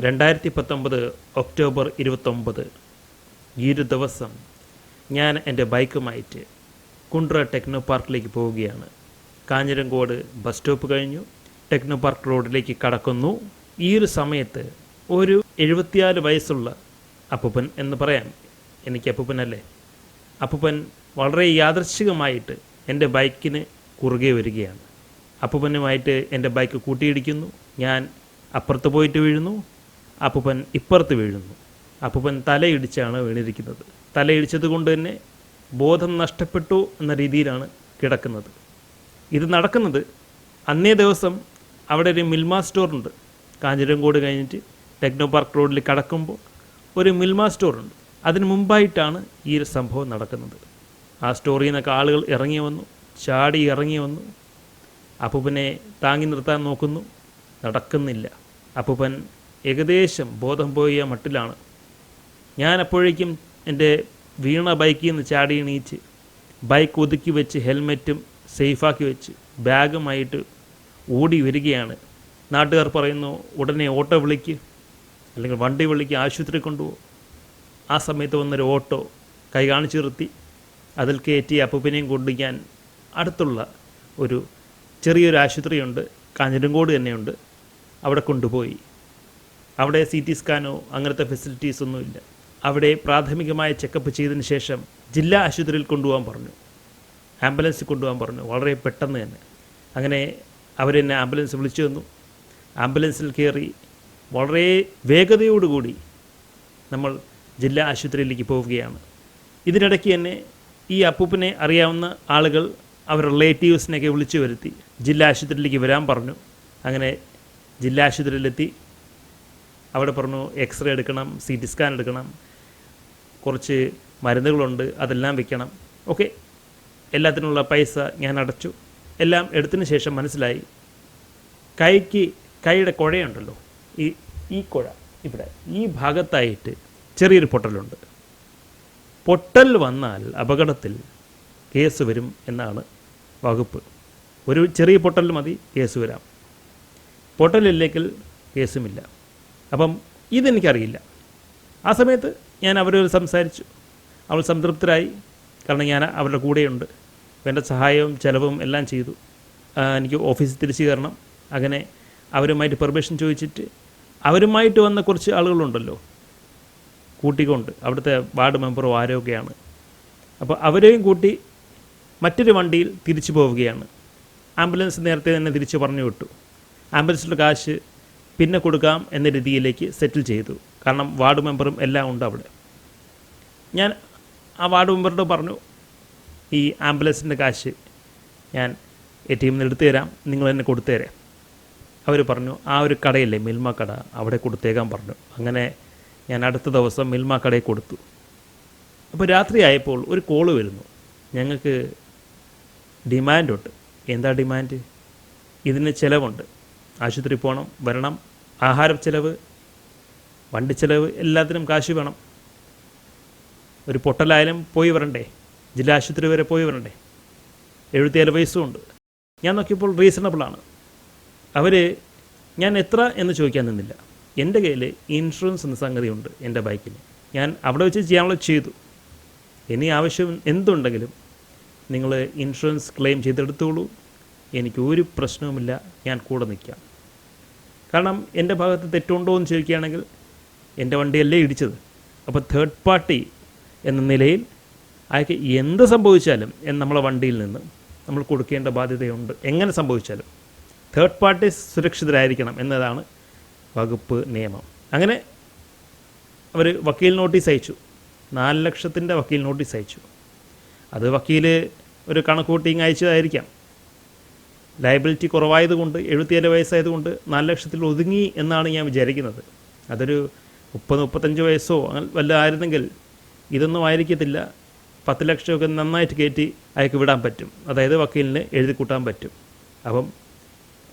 രണ്ടായിരത്തി പത്തൊമ്പത് ഒക്ടോബർ ഇരുപത്തൊമ്പത് ഈ ഒരു ദിവസം ഞാൻ എന്റെ ബൈക്കുമായിട്ട് കുണ്ട്ര ടെക്നോ പാർക്കിലേക്ക് പോവുകയാണ്. കാഞ്ഞിരങ്കോട് ബസ് സ്റ്റോപ്പ് കഴിഞ്ഞു. ടെക്നോ പാർക്ക് റോഡിലേക്ക് കടക്കുന്നു. ഈ ഒരു സമയത്ത് ഒരു എഴുപത്തിനാല് വയസ്സുള്ള അപ്പൂപ്പൻ എന്ന് പറയാം. എനിക്ക് അപ്പൂപ്പനല്ലേ? അപ്പൂപ്പൻ വളരെ യാദർശികമായിട്ട് എന്റെ ബൈക്കിന് കുറുകെ വരികയാണ്. അപ്പൂപ്പനുമായിട്ട് എന്റെ ബൈക്ക് കൂട്ടിയിടിക്കുന്നു. ഞാൻ അപ്പുറത്ത് പോയിട്ട് വീഴുന്നു. അപ്പൂപ്പൻ ഇപ്പുറത്ത് വീഴുന്നു. അപ്പൂപ്പൻ തലയിടിച്ചാണ് വീണിരിക്കുന്നത്. തലയിടിച്ചത് കൊണ്ട് തന്നെ ബോധം നഷ്ടപ്പെട്ടു എന്ന രീതിയിലാണ് കിടക്കുന്നത്. ഇത് നടക്കുന്നത് അന്നേ ദിവസം അവിടെ ഒരു മിൽമ സ്റ്റോറുണ്ട്. കാഞ്ഞിരങ്കോട് കഴിഞ്ഞിട്ട് ടെക്നോ പാർക്ക് റോഡിൽ കടക്കുമ്പോൾ ഒരു മിൽമ സ്റ്റോറുണ്ട്. അതിന് മുമ്പായിട്ടാണ് ഈ ഒരു സംഭവം നടക്കുന്നത്. ആ സ്റ്റോറിൽ നിന്നൊക്കെ ആളുകൾ ഇറങ്ങി വന്നു ചാടി ഇറങ്ങി വന്നു. അപ്പൂപ്പനെ താങ്ങി നിർത്താൻ നോക്കുന്നു. നടക്കുന്നില്ല. അപ്പൂപ്പൻ ഏകദേശം ബോധം പോയ മട്ടിലാണ്. ഞാൻ അപ്പോഴേക്കും എന്റെ വീണ ബൈക്കിൽ നിന്ന് ചാടി എണീച്ച് ബൈക്ക് ഒതുക്കി വെച്ച് ഹെൽമെറ്റും സേഫാക്കി വെച്ച് ബാഗുമായിട്ട് ഓടി വരികയാണ്. നാട്ടുകാർ പറയുന്നു ഉടനെ ഓട്ടോ വിളിക്ക് അല്ലെങ്കിൽ വണ്ടി വിളിക്ക് ആശുപത്രി കൊണ്ടുപോകും ആ സമയത്ത് വന്നൊരു ഓട്ടോ കൈ കാണിച്ചു നിർത്തി. അതിൽ കയറ്റി അപ്പൂപ്പനെയും കൊണ്ട് ഞാൻ അടുത്തുള്ള ഒരു ചെറിയൊരു ആശുപത്രിയുണ്ട് കാഞ്ഞിരങ്കോട് തന്നെയുണ്ട്. അവിടെ കൊണ്ടുപോയി. അവിടെ സി ടി സ്കാനോ അങ്ങനത്തെ ഫെസിലിറ്റീസ് ഒന്നുമില്ല അവിടെ പ്രാഥമികമായ ചെക്കപ്പ് ചെയ്തതിന് ശേഷം ജില്ലാ ആശുപത്രിയിൽ കൊണ്ടുപോകാൻ പറഞ്ഞു. ആംബുലൻസിൽ കൊണ്ടുപോകാൻ പറഞ്ഞു. വളരെ പെട്ടെന്ന് തന്നെ. അങ്ങനെ അവരെന്നെ ആംബുലൻസ് വിളിച്ചു വന്നു ആംബുലൻസിൽ കയറി വളരെ വേഗതയോടുകൂടി നമ്മൾ ജില്ലാ ആശുപത്രിയിലേക്ക് പോവുകയാണ്. ഇതിനിടയ്ക്ക് തന്നെ ഈ അപ്പൂപ്പനെ അറിയാവുന്ന ആളുകൾ അവർ റിലേറ്റീവ്സിനെയൊക്കെ വിളിച്ചു വരുത്തി ജില്ലാ ആശുപത്രിയിലേക്ക് വരാൻ പറഞ്ഞു. അങ്ങനെ ജില്ലാ ആശുപത്രിയിലെത്തി. അവിടെ പറഞ്ഞു എക്സ്റേ എടുക്കണം സി ടി സ്കാൻ എടുക്കണം കുറച്ച് മരുന്നുകളുണ്ട് അതെല്ലാം വെക്കണം. ഓക്കെ എല്ലാത്തിനുള്ള പൈസ ഞാൻ അടച്ചു. എല്ലാം എടുത്തതിന് ശേഷം മനസ്സിലായി കൈക്ക് കൈയുടെ കുഴയുണ്ടല്ലോ. ഈ ഈ കുഴ ഇവിടെ ഈ ഭാഗത്തായിട്ട് ചെറിയൊരു പൊട്ടലുണ്ട്. പൊട്ടൽ വന്നാൽ അപകടത്തിൽ കേസ് വരും എന്നാണ് വകുപ്പ്. ഒരു ചെറിയ പൊട്ടൽ മതി കേസ് വരാം. പൊട്ടലില്ലെങ്കിൽ കേസുമില്ല. അപ്പം ഇതെനിക്കറിയില്ല. ആ സമയത്ത് ഞാൻ അവരോട് സംസാരിച്ചു. അവൾ സംതൃപ്തരായി. കാരണം ഞാൻ അവരുടെ കൂടെയുണ്ട്. അപ്പോൾ എന്റെ സഹായവും ചിലവും എല്ലാം ചെയ്തു. എനിക്ക് ഓഫീസിൽ തിരിച്ചു കയറണം. അങ്ങനെ അവരുമായിട്ട് പെർമിഷൻ ചോദിച്ചിട്ട് അവരുമായിട്ട് വന്ന കുറച്ച് ആളുകളുണ്ടല്ലോ. കൂട്ടിക്കൊണ്ട് അവിടുത്തെ വാർഡ് മെമ്പറോ ആരോഗ്യമാണ് അപ്പോൾ അവരെയും കൂട്ടി മറ്റൊരു വണ്ടിയിൽ തിരിച്ചു പോവുകയാണ്. ആംബുലൻസ് നേരത്തെ തന്നെ തിരിച്ചു പറഞ്ഞു വിട്ടു. ആംബുലൻസിന്റെ കാശ് പിന്നെ കൊടുക്കാം എന്ന രീതിയിലേക്ക് സെറ്റിൽ ചെയ്തു. കാരണം വാർഡ് മെമ്പറും എല്ലാം ഉണ്ട് അവിടെ. ഞാൻ ആ വാർഡ് മെമ്പറോട് പറഞ്ഞു ഈ ആംബുലൻസിന്റെ കാശ് ഞാൻ എ ടി എമ്മിൽ എടുത്തു തരാം നിങ്ങൾ തന്നെ കൊടുത്തു തരാം. അവർ പറഞ്ഞു ആ ഒരു കടയില്ലേ മിൽമ കട അവിടെ കൊടുത്തേക്കാൻ പറഞ്ഞു. അങ്ങനെ ഞാൻ അടുത്ത ദിവസം മിൽമ കടയിൽ കൊടുത്തു. അപ്പോൾ രാത്രി ആയപ്പോൾ ഒരു കോൾ വരുന്നു. ഞങ്ങൾക്ക് ഡിമാൻഡുണ്ട് എന്താ ഡിമാൻഡ് ഇതിന് ചിലവുണ്ട്. ആശുപത്രി പോകണം വരണം. ആഹാര ചിലവ് വണ്ടി ചിലവ് എല്ലാത്തിനും കാശ് വേണം. ഒരു പൊട്ടലായാലും പോയി വരണ്ടേ? ജില്ലാ ആശുപത്രി വരെ പോയി വരണ്ടേ? എഴുപത്തിയേഴ് വയസ്സും ഉണ്ട് ഞാൻ നോക്കിയപ്പോൾ റീസണബിളാണ് അവർ ഞാൻ എത്ര? എന്ന് ചോദിക്കാൻ നിന്നില്ല. എന്റെ കയ്യിൽ ഇൻഷുറൻസ് എന്ന സംഗതിയുണ്ട് എന്റെ ബൈക്കിന് ഞാൻ അവിടെ വെച്ച് ചെയ്യാനുള്ള ചെയ്തു. ഇനി ആവശ്യം എന്തുണ്ടെങ്കിലും നിങ്ങൾ ഇൻഷുറൻസ് ക്ലെയിം ചെയ്തെടുത്തോളൂ. എനിക്ക് ഒരു പ്രശ്നവുമില്ല. ഞാൻ കൂടെ നിൽക്കാം. കാരണം എന്റെ ഭാഗത്ത് തെറ്റുണ്ടോ എന്ന് ചോദിക്കുകയാണെങ്കിൽ എന്റെ വണ്ടിയല്ലേ ഇടിച്ചത്. അപ്പോൾ തേർഡ് പാർട്ടി എന്ന നിലയിൽ അയാൾക്ക് എന്ത് സംഭവിച്ചാലും എന്ന് നമ്മളെ വണ്ടിയിൽ നിന്ന് നമ്മൾ കൊടുക്കേണ്ട ബാധ്യതയുണ്ട്. എങ്ങനെ സംഭവിച്ചാലും തേർഡ് പാർട്ടി സുരക്ഷിതരായിരിക്കണം എന്നതാണ് വകുപ്പ് നിയമം. അങ്ങനെ അവർ വക്കീൽ നോട്ടീസ് അയച്ചു. നാല് ലക്ഷത്തിന്റെ വക്കീൽ നോട്ടീസ് അയച്ചു. അത് വക്കീൽ ഒരു കണക്കൂട്ടിങ് അയച്ചതായിരിക്കാം. ലയബിലിറ്റി കുറവായതുകൊണ്ട് എഴുപത്തിയേഴ് വയസ്സായതുകൊണ്ട് നാല് ലക്ഷത്തിൽ ഒതുങ്ങി എന്നാണ് ഞാൻ വിചാരിക്കുന്നത്. അതൊരു മുപ്പത് മുപ്പത്തഞ്ച് വയസ്സോ അങ്ങനെ വല്ല ആയിരുന്നെങ്കിൽ ഇതൊന്നും ആയിരിക്കത്തില്ല. പത്ത് ലക്ഷമൊക്കെ നന്നായിട്ട് കയറ്റി അയാൾക്ക് വിടാൻ പറ്റും. അതായത് വക്കീലിന് എഴുതി കൂട്ടാൻ പറ്റും. അപ്പം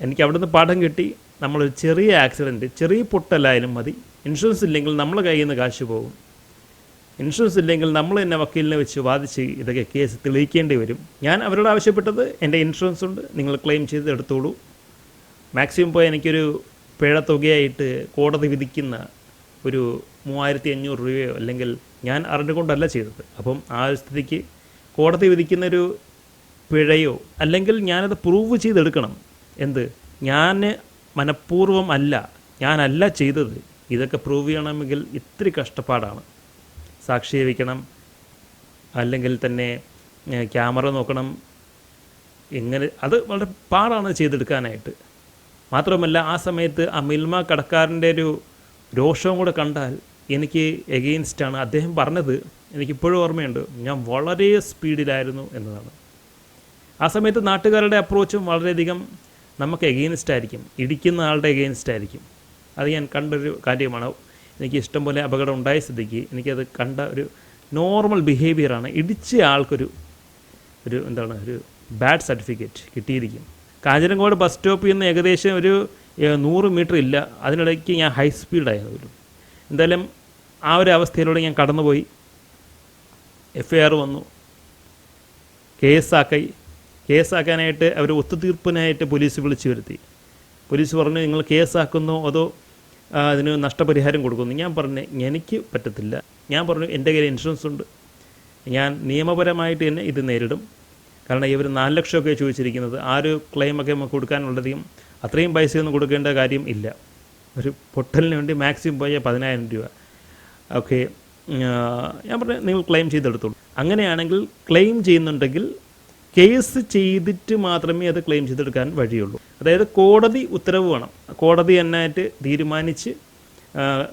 എനിക്ക് അവിടെ നിന്ന് പാഠം കിട്ടി. നമ്മളൊരു ചെറിയ ആക്സിഡന്റ് ചെറിയ പൊട്ടലായാലും മതി. ഇൻഷുറൻസ് ഇല്ലെങ്കിൽ നമ്മളെ കയ്യിൽ നിന്ന് കാശ് പോകും. ഇൻഷുറൻസ് ഇല്ലെങ്കിൽ നമ്മൾ തന്നെ വക്കീലിനെ വെച്ച് വാദിച്ച് ഇതൊക്കെ കേസ് തെളിയിക്കേണ്ടി വരും. ഞാൻ അവരോട് ആവശ്യപ്പെട്ടത് എന്റെ ഇൻഷുറൻസ് ഉണ്ട് നിങ്ങൾ ക്ലെയിം ചെയ്ത് എടുത്തോളൂ. മാക്സിമം പോയി എനിക്കൊരു പിഴത്തുകയായിട്ട് കോടതി വിധിക്കുന്ന ഒരു മൂവായിരത്തി അഞ്ഞൂറ് രൂപയോ അല്ലെങ്കിൽ ഞാൻ അറിഞ്ഞുകൊണ്ടല്ല ചെയ്തത്. അപ്പം ആ ഒരു സ്ഥിതിക്ക് കോടതി വിധിക്കുന്നൊരു പിഴയോ അല്ലെങ്കിൽ ഞാനത് പ്രൂവ് ചെയ്തെടുക്കണം. എന്ത്? ഞാൻ മനഃപൂർവം അല്ല ഞാനല്ല ചെയ്തത്. ഇതൊക്കെ പ്രൂവ് ചെയ്യണമെങ്കിൽ ഇത്തിരി കഷ്ടപ്പാടാണ്. സാക്ഷിയെ വയ്ക്കണം അല്ലെങ്കിൽ തന്നെ ക്യാമറ നോക്കണം. എങ്ങനെ അത് വളരെ പാടാണ് ചെയ്തെടുക്കാനായിട്ട്. മാത്രമല്ല ആ സമയത്ത് ആ മിൽമ കടക്കാരന്റെ ഒരു രോഷവും കൂടെ കണ്ടാൽ എനിക്ക് എഗെയിൻസ്റ്റാണ് അദ്ദേഹം പറഞ്ഞത് എനിക്കിപ്പോഴും ഓർമ്മയുണ്ട്. ഞാൻ വളരെ സ്പീഡിലായിരുന്നു എന്നതാണ്. ആ സമയത്ത് നാട്ടുകാരുടെ അപ്രോച്ചും വളരെയധികം നമുക്ക് എഗെയിൻസ്റ്റ് ആയിരിക്കും. ഇടിക്കുന്ന ആളുടെ എഗെയിൻസ്റ്റ് ആയിരിക്കും. അത് ഞാൻ കണ്ടൊരു കാര്യമാണ്. എനിക്ക് ഇഷ്ടം പോലെ അപകടം ഉണ്ടായ സ്ഥിതിക്ക് എനിക്കത് കണ്ട ഒരു നോർമൽ ബിഹേവിയറാണ് ഇടിച്ച ആൾക്കൊരു ഒരു എന്താണ് ഒരു ബാഡ് സർട്ടിഫിക്കറ്റ് കിട്ടിയിരിക്കും. കാഞ്ഞിരങ്കോട് ബസ് സ്റ്റോപ്പിൽ നിന്ന് ഏകദേശം ഒരു നൂറ് മീറ്റർ ഇല്ല. അതിനിടയ്ക്ക് ഞാൻ ഹൈ സ്പീഡായിരുന്നു എന്തായാലും ആ ഒരു അവസ്ഥയിലൂടെ ഞാൻ കടന്നുപോയി. എഫ് ഐ ആർ വന്നു. കേസാക്കി കേസാക്കാനായിട്ട് അവർ ഒത്തുതീർപ്പിനായിട്ട് പോലീസ് വിളിച്ചു വരുത്തി. പോലീസ് പറഞ്ഞു നിങ്ങൾ കേസാക്കുന്നോ അതോ അതിന് നഷ്ടപരിഹാരം കൊടുക്കുന്നു. ഞാൻ പറഞ്ഞു എനിക്ക് പറ്റത്തില്ല. ഞാൻ പറഞ്ഞു എന്റെ കയ്യിൽ ഇൻഷുറൻസ് ഉണ്ട്. ഞാൻ നിയമപരമായിട്ട് തന്നെ ഇത് നേരിടും. കാരണം ഇവർ നാല് ലക്ഷമൊക്കെ ചോദിച്ചിരിക്കുന്നത്. ആ ഒരു ക്ലെയിമൊക്കെ നമുക്ക് കൊടുക്കാനുള്ളധികം അത്രയും പൈസയൊന്നും കൊടുക്കേണ്ട കാര്യം ഇല്ല. ഒരു പൊട്ടലിന് വേണ്ടി മാക്സിമം പോയാൽ പതിനായിരം രൂപ. ഓക്കെ ഞാൻ പറഞ്ഞു നിങ്ങൾ ക്ലെയിം ചെയ്തെടുത്തോളൂ. അങ്ങനെയാണെങ്കിൽ ക്ലെയിം ചെയ്യുന്നുണ്ടെങ്കിൽ കേസ് ചെയ്തിട്ട് മാത്രമേ അത് ക്ലെയിം ചെയ്തെടുക്കാൻ വഴിയുള്ളൂ. അതായത് കോടതി ഉത്തരവ് വേണം. കോടതി എന്നായിട്ട് തീരുമാനിച്ച്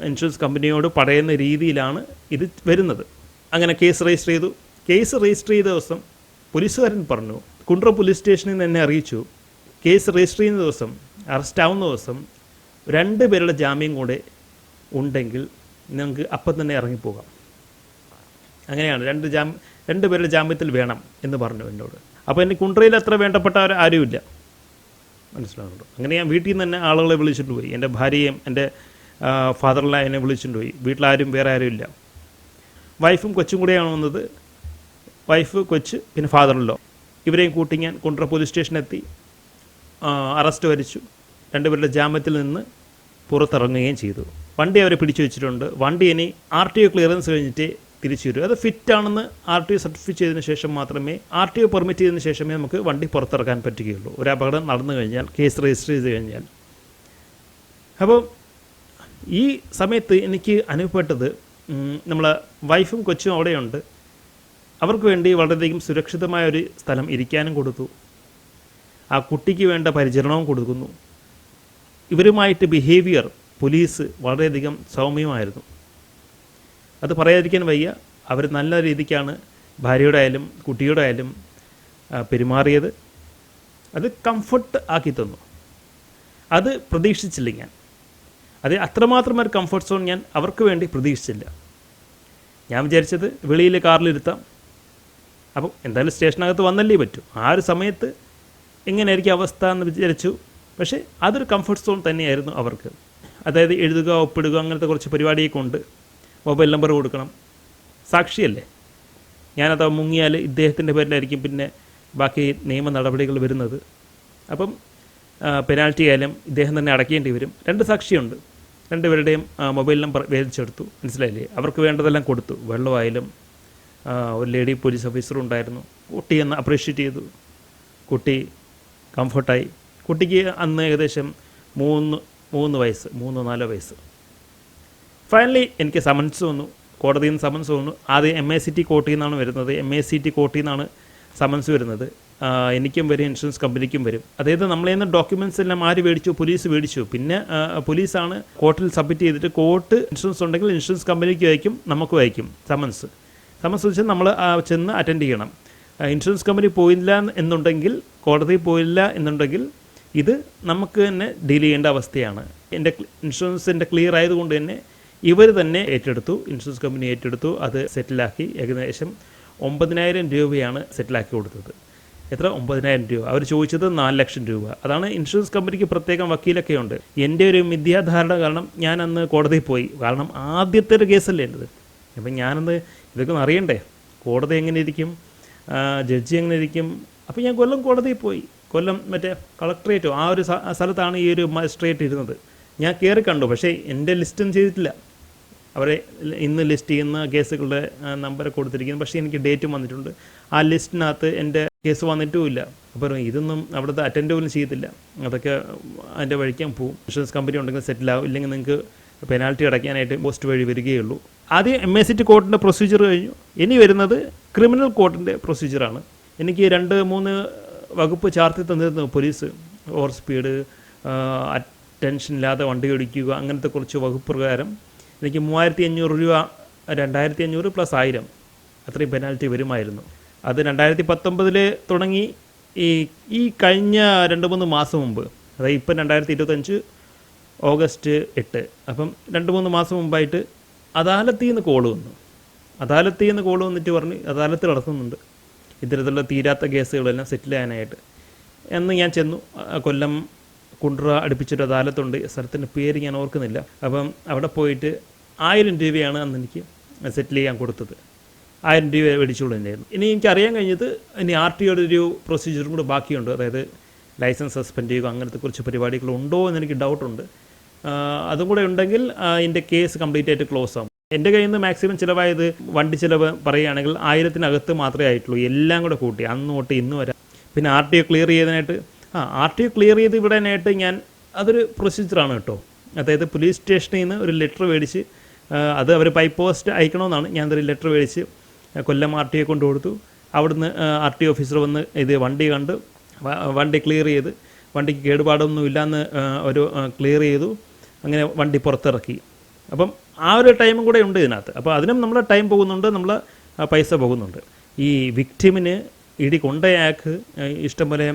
ഇൻഷുറൻസ് കമ്പനിയോട് പറയുന്ന രീതിയിലാണ് ഇത് വരുന്നത്. അങ്ങനെ കേസ് രജിസ്റ്റർ ചെയ്തു. കേസ് രജിസ്റ്റർ ചെയ്ത ദിവസം പോലീസുകാരൻ പറഞ്ഞു കുണ്ട്ര പോലീസ് സ്റ്റേഷനിൽ നിന്ന് എന്നെ അറിയിച്ചു. കേസ് രജിസ്റ്റർ ചെയ്യുന്ന ദിവസം അറസ്റ്റ് ആവുന്ന ദിവസം രണ്ട് പേരുടെ ജാമ്യം കൂടെ ഉണ്ടെങ്കിൽ നിങ്ങൾക്ക് അപ്പം തന്നെ ഇറങ്ങിപ്പോകാം. അങ്ങനെയാണ് രണ്ട് ജാം രണ്ട് പേരുടെ ജാമ്യത്തിൽ വേണം എന്ന് പറഞ്ഞു എന്നോട്. അപ്പോൾ എന്റെ കുണ്ട്രയിൽ അത്ര വേണ്ടപ്പെട്ട ആരുമില്ല. മനസ്സിലാകുന്നുണ്ടോ അങ്ങനെ ഞാൻ വീട്ടിൽ നിന്ന് തന്നെ ആളുകളെ വിളിച്ചിട്ട് പോയി. എന്റെ ഭാര്യയും എന്റെ ഫാദറിനെ വിളിച്ചിട്ട് പോയി. വീട്ടിലാരും വേറെ ആരുമില്ല. വൈഫും കൊച്ചും കൂടെയാണ് വന്നത്. വൈഫ് കൊച്ച് പിന്നെ ഫാദറിലോ ഇവരെയും കൂട്ടി ഞാൻ കുണ്ട്ര പോലീസ് സ്റ്റേഷനെത്തി അറസ്റ്റ് വരിച്ചു. രണ്ടുപേരുടെ ജാമ്യത്തിൽ നിന്ന് പുറത്തിറങ്ങുകയും ചെയ്തു. വണ്ടി അവരെ പിടിച്ചു വെച്ചിട്ടുണ്ട്. വണ്ടി ഇനി ആർ ടി ഒ ക്ലിയറൻസ് കഴിഞ്ഞിട്ട് തിരിച്ചു വരും. അത് ഫിറ്റ് ആണെന്ന് ആർ ടി ഒ സർട്ടിഫൈ ചെയ്തതിന് ശേഷം മാത്രമേ ആർ ടി ഒ പെർമിറ്റ് ചെയ്തതിന് ശേഷമേ നമുക്ക് വണ്ടി പുറത്തിറക്കാൻ പറ്റുകയുള്ളൂ. ഒരു അപകടം നടന്നു കഴിഞ്ഞാൽ കേസ് രജിസ്റ്റർ ചെയ്ത് കഴിഞ്ഞാൽ. അപ്പോൾ ഈ സമയത്ത് എനിക്ക് അനുഭവപ്പെട്ടത് നമ്മളെ വൈഫും കൊച്ചും അവിടെയുണ്ട്. അവർക്ക് വേണ്ടി വളരെയധികം സുരക്ഷിതമായ ഒരു സ്ഥലം ഇരിക്കാനും കൊടുത്തു. ആ കുട്ടിക്ക് വേണ്ട പരിചരണവും കൊടുക്കുന്നു. ഇവരുമായിട്ട് ബിഹേവിയർ പോലീസ് വളരെയധികം സൗമ്യമായിരുന്നു. അത് പറയാതിരിക്കാൻ വയ്യ. അവർ നല്ല രീതിക്കാണ് ഭാര്യയുടെ ആയാലും കുട്ടിയുടെ ആയാലും പെരുമാറിയത്. അത് കംഫർട്ട് ആക്കി തന്നു. അത് പ്രതീക്ഷിച്ചില്ല ഞാൻ. അത് അത്രമാത്രം ഒരു കംഫർട്ട് സോൺ ഞാൻ അവർക്ക് വേണ്ടി പ്രതീക്ഷിച്ചില്ല. ഞാൻ വിചാരിച്ചത് വെളിയിൽ കാറിലിരുത്താം അപ്പം എന്തായാലും സ്റ്റേഷനകത്ത് വന്നല്ലേ പറ്റൂ. ആ ഒരു സമയത്ത് എങ്ങനെയായിരിക്കും അവസ്ഥ എന്ന് വിചാരിച്ചു. പക്ഷേ അതൊരു കംഫർട്ട് സോൺ തന്നെയായിരുന്നു അവർക്ക്. അതായത് എഴുതുക ഒപ്പിടുക അങ്ങനത്തെ കുറച്ച് പരിപാടിയൊക്കെ ഉണ്ട്. മൊബൈൽ നമ്പർ കൊടുക്കണം. സാക്ഷിയല്ലേ? ഞാനത് മുങ്ങിയാൽ ഇദ്ദേഹത്തിന്റെ പേരിലായിരിക്കും പിന്നെ ബാക്കി നിയമ നടപടികൾ വരുന്നത്. അപ്പം പെനാൽറ്റി ആയാലും ഇദ്ദേഹം തന്നെ അടയ്ക്കേണ്ടി വരും. രണ്ട് സാക്ഷിയുണ്ട്. രണ്ടുപേരുടെയും മൊബൈൽ നമ്പർ വേദിച്ചെടുത്തു മനസ്സിലായില്ലേ? അവർക്ക് വേണ്ടതെല്ലാം കൊടുത്തു. വെള്ളമായാലും ഒരു ലേഡി പോലീസ് ഓഫീസറും ഉണ്ടായിരുന്നു. കുട്ടി എന്ന് അപ്രീഷിയേറ്റ് ചെയ്തു. കുട്ടി കംഫർട്ടായി കുട്ടിക്ക് അന്ന് ഏകദേശം മൂന്ന് മൂന്ന് വയസ്സ് മൂന്നോ നാലോ വയസ്സ്. ഫൈനലി എനിക്ക് സമൻസ് വന്നു. കോടതിയിൽ നിന്ന് സമൻസ് വന്നു. ആദ്യം എം എ സി ടി കോർട്ടിൽ നിന്നാണ് വരുന്നത്. എം എ സി ടി കോർട്ടിൽ നിന്നാണ് സമൻസ് വരുന്നത്. എനിക്കും വരും ഇൻഷുറൻസ് കമ്പനിക്കും വരും. അതായത് നമ്മളെ നിന്ന് ഡോക്യുമെന്റ്സ് എല്ലാം ആര് മേടിച്ചു? പോലീസ് മേടിച്ചു. പിന്നെ പോലീസാണ് കോർട്ടിൽ സബ്മിറ്റ് ചെയ്തിട്ട് കോർട്ട് ഇൻഷുറൻസ് ഉണ്ടെങ്കിൽ ഇൻഷുറൻസ് കമ്പനിക്ക് അയക്കും നമുക്ക് അയക്കും സമൻസ് സമൻസ് വെച്ചാൽ നമ്മൾ ചെന്ന് അറ്റൻഡ് ചെയ്യണം. ഇൻഷുറൻസ് കമ്പനി പോയില്ല എന്നുണ്ടെങ്കിൽ കോടതി പോയില്ല എന്നുണ്ടെങ്കിൽ ഇത് നമുക്ക് തന്നെ ഡീൽ ചെയ്യേണ്ട അവസ്ഥയാണ്. എന്റെ ഇൻഷുറൻസിന്റെ ക്ലിയർ ആയതുകൊണ്ട് തന്നെ ഇവർ തന്നെ ഏറ്റെടുത്തു ഇൻഷുറൻസ് കമ്പനി ഏറ്റെടുത്തു അത് സെറ്റിലാക്കി ഏകദേശം ഒമ്പതിനായിരം രൂപയാണ് സെറ്റിലാക്കി കൊടുത്തത്. എത്ര? ഒമ്പതിനായിരം രൂപ. അവർ ചോദിച്ചത് നാല് ലക്ഷം രൂപ. അതാണ് ഇൻഷുറൻസ് കമ്പനിക്ക് പ്രത്യേകം വക്കീലൊക്കെ ഉണ്ട് എന്റെ ഒരു മിഥ്യാധാരണ കാരണം ഞാൻ അന്ന് കോടതിയിൽ പോയി. കാരണം ആദ്യത്തെ ഒരു കേസല്ലേ എന്റെത് അപ്പം ഞാനന്ന് ഇതൊക്കെ അറിയണ്ടേ? കോടതി എങ്ങനെ ഇരിക്കും? ജഡ്ജി എങ്ങനെ ഇരിക്കും? അപ്പോൾ ഞാൻ കൊല്ലം കോടതിയിൽ പോയി. കൊല്ലം മറ്റേ കളക്ട്രേറ്റോ ആ ഒരു സ്ഥലത്താണ് ഈ ഒരു മജിസ്ട്രേറ്റ് ഇരുന്നത്. ഞാൻ കയറി കണ്ടു. പക്ഷേ എന്റെ ലിസ്റ്റൊന്നും ചെയ്തിട്ടില്ല. അവരെ ഇന്ന് ലിസ്റ്റ് ചെയ്യുന്ന കേസുകളുടെ നമ്പർ കൊടുത്തിരിക്കുന്നു. പക്ഷേ എനിക്ക് ഡേറ്റും വന്നിട്ടുണ്ട്. ആ ലിസ്റ്റിനകത്ത് എന്റെ കേസ് വന്നിട്ടുമില്ല. അപ്പോൾ ഇതൊന്നും അവിടുത്തെ അറ്റൻഡ് പോലും ചെയ്യത്തില്ല. അതൊക്കെ അതിന്റെ വഴിക്കാൻ പോവും ഇൻഷുറൻസ് കമ്പനി ഉണ്ടെങ്കിൽ സെറ്റിൽ ആവും. ഇല്ലെങ്കിൽ നിങ്ങൾക്ക് പെനാൽറ്റി അടയ്ക്കാനായിട്ട് പോസ്റ്റ് വഴി വരികയുള്ളൂ. ആദ്യം എം എ സിറ്റി കോർട്ടിന്റെ പ്രൊസീജിയർ കഴിഞ്ഞു. ഇനി വരുന്നത് ക്രിമിനൽ കോർട്ടിന്റെ പ്രൊസീജിയറാണ് എനിക്ക് രണ്ട് മൂന്ന് വകുപ്പ് ചാർത്തി തന്നിരുന്നു. പോലീസ് ഓവർ സ്പീഡ് അറ്റൻഷൻ ഇല്ലാതെ വണ്ടി ഓടിക്കുക അങ്ങനത്തെ കുറച്ച് വകുപ്പ് പ്രകാരം. എനിക്ക് മൂവായിരത്തി അഞ്ഞൂറ് രൂപ രണ്ടായിരത്തി അഞ്ഞൂറ് പ്ലസ് ആയിരം. അത്രയും പെനാൽറ്റി വരുമായിരുന്നു. അത് രണ്ടായിരത്തി പത്തൊമ്പതിൽ തുടങ്ങി ഈ ഈ കഴിഞ്ഞ രണ്ട് മൂന്ന് മാസം മുമ്പ് അതായത് ഇപ്പം രണ്ടായിരത്തി ഇരുപത്തഞ്ച് ഓഗസ്റ്റ് എട്ട് അപ്പം രണ്ട് മൂന്ന് മാസം മുമ്പായിട്ട് അദാലത്തിൽ നിന്ന് കോൾ വന്നു. അദാലത്തിൽ നിന്ന് കോൾ വന്നിട്ട് പറഞ്ഞ് അദാലത്ത് നടക്കുന്നുണ്ട് ഇത്തരത്തിലുള്ള തീരാത്ത കേസുകളെല്ലാം സെറ്റിൽ ചെയ്യാനായിട്ട്. എന്ന് ഞാൻ ചെന്നു. കൊല്ലം കുണ്ട്ര അടുപ്പിച്ചൊരു അദാലത്തുണ്ട്. സ്ഥലത്തിന്റെ പേര് ഞാൻ ഓർക്കുന്നില്ല. അപ്പം അവിടെ പോയിട്ട് ആയിരം രൂപയാണ് അന്ന് എനിക്ക് സെറ്റിൽ ചെയ്യാൻ കൊടുത്തത്. ആയിരം രൂപ മേടിച്ചുകൊണ്ട് ഇനി എനിക്ക് അറിയാൻ കഴിഞ്ഞത് ഇനി ആർ ടി ഒയുടെ ഒരു പ്രൊസീജിയറും കൂടെ ബാക്കിയുണ്ട്. അതായത് ലൈസൻസ് സസ്പെൻഡ് ചെയ്യുക അങ്ങനത്തെ കുറച്ച് പരിപാടികൾ ഉണ്ടോ എന്ന് എനിക്ക് ഡൗട്ടുണ്ട് അതും കൂടെ ഉണ്ടെങ്കിൽ എന്റെ കേസ് കംപ്ലീറ്റ് ആയിട്ട് ക്ലോസ് ആകും എന്റെ കയ്യിൽ നിന്ന് മാക്സിമം ചിലവായത് വണ്ടി ചിലവ് പറയുകയാണെങ്കിൽ ആയിരത്തിനകത്ത് മാത്രമേ ആയിട്ടുള്ളൂ. എല്ലാം കൂടെ കൂട്ടി അന്ന് തൊട്ട് ഇന്ന് വരാം. പിന്നെ ആർ ടി ഒ ക്ലിയർ ചെയ്തതിനായിട്ട് ആ ആർ ടി ഒ ക്ലിയർ ചെയ്ത് വിടാനായിട്ട് ഞാൻ അതൊരു പ്രൊസീജിയറാണ് കേട്ടോ. അതായത് പോലീസ് സ്റ്റേഷനിൽ നിന്ന് ഒരു ലെറ്റർ മേടിച്ച് അത് അവർ പൈപ്പ് പോസ്റ്റ് അയക്കണമെന്നാണ് ഞാൻ ഒരു ലെറ്റർ മേടിച്ച് കൊല്ലം ആർ ടി ഒ കൊണ്ട് കൊടുത്തു. അവിടുന്ന് ആർ ടി ഓഫീസർ വന്ന് ഇത് വണ്ടി കണ്ട് വണ്ടി ക്ലിയർ ചെയ്ത് വണ്ടിക്ക് കേടുപാടൊന്നും ഇല്ലയെന്ന് ഒരു ക്ലിയർ ചെയ്തു. അങ്ങനെ വണ്ടി പുറത്തിറക്കി. അപ്പം ആ ഒരു ടൈമും കൂടെ ഉണ്ട് ഇതിനകത്ത്. അപ്പോൾ അതിനും നമ്മൾ ടൈം പോകുന്നുണ്ട് നമ്മൾ പൈസ പോകുന്നുണ്ട്. ഈ വിക്ടിമിന് ഇടി കൊണ്ടയാൾക്ക് ഇഷ്ടംപോലെ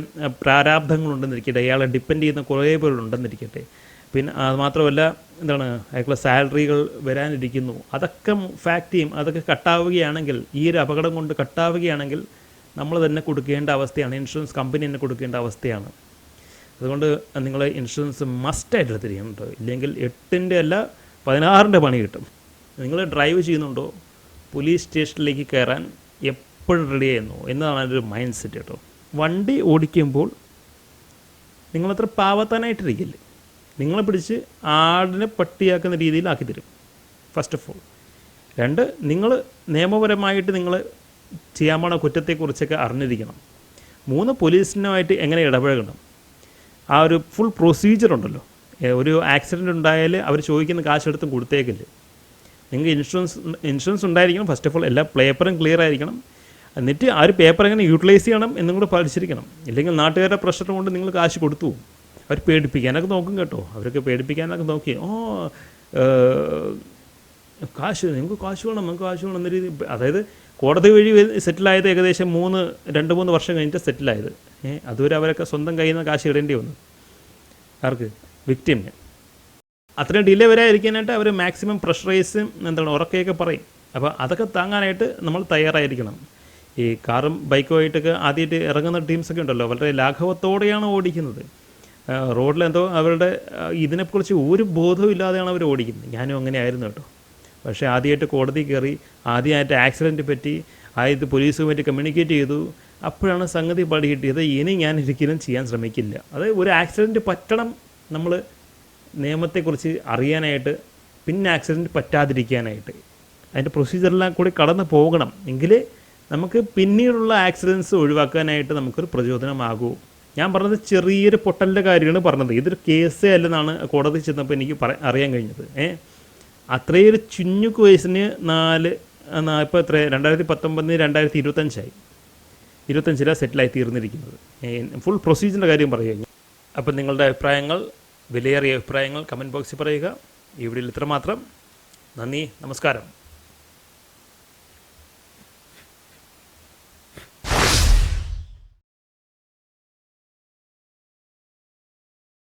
പ്രാരാബ്ദങ്ങളുണ്ടെന്നിരിക്കട്ടെ. അയാളെ ഡിപ്പെൻഡ് ചെയ്യുന്ന കുറേ പേരുണ്ടെന്നിരിക്കട്ടെ. പിന്നെ അതുമാത്രമല്ല എന്താണ് അയാൾക്കുള്ള സാലറികൾ വരാനിരിക്കുന്നു. അതൊക്കെ ഫാക്ട് ചെയ്യും. അതൊക്കെ കട്ടാവുകയാണെങ്കിൽ ഈ ഒരു അപകടം കൊണ്ട് കട്ടാവുകയാണെങ്കിൽ നമ്മൾ തന്നെ കൊടുക്കേണ്ട അവസ്ഥയാണ്. ഇൻഷുറൻസ് കമ്പനി തന്നെ കൊടുക്കേണ്ട അവസ്ഥയാണ്. അതുകൊണ്ട് നിങ്ങൾ ഇൻഷുറൻസ് മസ്റ്റായിട്ട് തിരിയുന്നുണ്ട് ഇല്ലെങ്കിൽ എട്ടിന്റെ അല്ല പതിനാറിന്റെ പണി കിട്ടും. നിങ്ങൾ ഡ്രൈവ് ചെയ്യുന്നുണ്ടോ? പോലീസ് സ്റ്റേഷനിലേക്ക് കയറാൻ എപ്പോഴും റെഡി ആയിരുന്നു. എന്നതാണ് എന്റെ ഒരു മൈൻഡ് സെറ്റ് കേട്ടോ വണ്ടി ഓടിക്കുമ്പോൾ നിങ്ങളത്ര പാവത്താനായിട്ടിരിക്കില്ല? നിങ്ങളെ പിടിച്ച് ആടിനെ പട്ടിയാക്കുന്ന രീതിയിലാക്കി തരും ഫസ്റ്റ് ഓഫ് ഓൾ രണ്ട് നിങ്ങൾ നിയമപരമായിട്ട് നിങ്ങൾ ചെയ്യാൻ പോണ കുറ്റത്തെക്കുറിച്ചൊക്കെ അറിഞ്ഞിരിക്കണം. മൂന്ന് പോലീസിനുമായിട്ട് എങ്ങനെ ഇടപഴകണം? ആ ഒരു ഫുൾ പ്രൊസീജിയർ ഉണ്ടല്ലോ. ഒരു ആക്സിഡന്റ് ഉണ്ടായാൽ അവർ ചോദിക്കുന്ന കാശെടുത്തും കൊടുത്തേക്കില്ല നിങ്ങൾക്ക് ഇൻഷുറൻസ് ഇൻഷുറൻസ് ഉണ്ടായിരിക്കണം. ഫസ്റ്റ് ഓഫ് ഓൾ എല്ലാ പേപ്പറും ക്ലിയർ ആയിരിക്കണം. എന്നിട്ട് ആ ഒരു പേപ്പർ എങ്ങനെ യൂട്ടിലൈസ് ചെയ്യണം എന്നും കൂടെ പഠിച്ചിരിക്കണം. ഇല്ലെങ്കിൽ നാട്ടുകാരുടെ പ്രഷർ കൊണ്ട് നിങ്ങൾ കാശ് കൊടുത്തു പോകും. അവർ പേടിപ്പിക്കാനൊക്കെ നോക്കും കേട്ടോ. അവരൊക്കെ പേടിപ്പിക്കാനൊക്കെ നോക്കി. ഓ കാശ് നിങ്ങൾക്ക് കാശ് വേണം നിങ്ങൾക്ക് കാശ് വേണം എന്ന രീതി. അതായത് കോടതി വഴി സെറ്റിലായത് ഏകദേശം മൂന്ന് രണ്ട് മൂന്ന് വർഷം കഴിഞ്ഞിട്ട് സെറ്റിലായത്. ഏഹ് അതുവരെ അവരൊക്കെ സ്വന്തം കയ്യിൽ നിന്ന് കാശ് ഇടേണ്ടി വന്നു. ആർക്ക്? വിക്ടിമിന് അത്രയും ഡിലേ വരാതിരിക്കാനായിട്ട് അവർ മാക്സിമം പ്രഷറൈസും എന്താണ് ഉറക്കെയൊക്കെ പറയും. അപ്പോൾ അതൊക്കെ താങ്ങാനായിട്ട് നമ്മൾ തയ്യാറായിരിക്കണം. ഈ കാറും ബൈക്കുമായിട്ടൊക്കെ ആദ്യമായിട്ട് ഇറങ്ങുന്ന ടീംസൊക്കെ ഉണ്ടല്ലോ. വളരെ ലാഘവത്തോടെയാണ് ഓടിക്കുന്നത്. റോഡിൽ എന്തോ അവരുടെ ഇതിനെക്കുറിച്ച് ഒരു ബോധവും ഇല്ലാതെയാണ് അവർ ഓടിക്കുന്നത്. ഞാനും അങ്ങനെ ആയിരുന്നു കേട്ടോ. പക്ഷേ ആദ്യമായിട്ട് കോടതി കയറി ആദ്യമായിട്ട് ആക്സിഡന്റ് പറ്റി ആദ്യത്തെ പോലീസുമായിട്ട് കമ്മ്യൂണിക്കേറ്റ് ചെയ്തു. അപ്പോഴാണ് സംഗതി പടി കിട്ടിയത് ഇനി ഞാൻ ഒരിക്കലും ചെയ്യാൻ ശ്രമിക്കില്ല. അത് ഒരു ആക്സിഡന്റ് പറ്റണം നമ്മൾ നിയമത്തെക്കുറിച്ച് അറിയാനായിട്ട് പിന്നെ ആക്സിഡന്റ് പറ്റാതിരിക്കാനായിട്ട്. അതിന്റെ പ്രൊസീജിയറെല്ലാം കൂടി കടന്നു പോകണം. എങ്കിൽ നമുക്ക് പിന്നീടുള്ള ആക്സിഡൻസ് ഒഴിവാക്കാനായിട്ട് നമുക്കൊരു പ്രചോദനമാകൂ. ഞാൻ പറഞ്ഞത് ചെറിയൊരു പൊട്ടലിന്റെ കാര്യമാണ് പറഞ്ഞത്. ഇതൊരു കേസേ അല്ലെന്നാണ് കോടതി ചെന്നപ്പോൾ എനിക്ക് അറിയാൻ കഴിഞ്ഞത്. ഏ? അത്രയൊരു ചുഞ്ഞു കേസിന് നാല് ഇപ്പോൾ എത്ര രണ്ടായിരത്തി പത്തൊമ്പതിന് രണ്ടായിരത്തി ഇരുപത്തഞ്ചായി ഇരുപത്തഞ്ചിലാണ് സെറ്റിലായി തീർന്നിരിക്കുന്നത്. ഫുൾ പ്രൊസീജിയറിന്റെ കാര്യം പറയുക അപ്പം നിങ്ങളുടെ അഭിപ്രായങ്ങൾ വിലയേറിയ അഭിപ്രായങ്ങൾ കമന്റ് ബോക്സിൽ പറയുക. ഈ വീഡിയോയിൽ ഇത്രമാത്രം. നന്ദി നമസ്കാരം.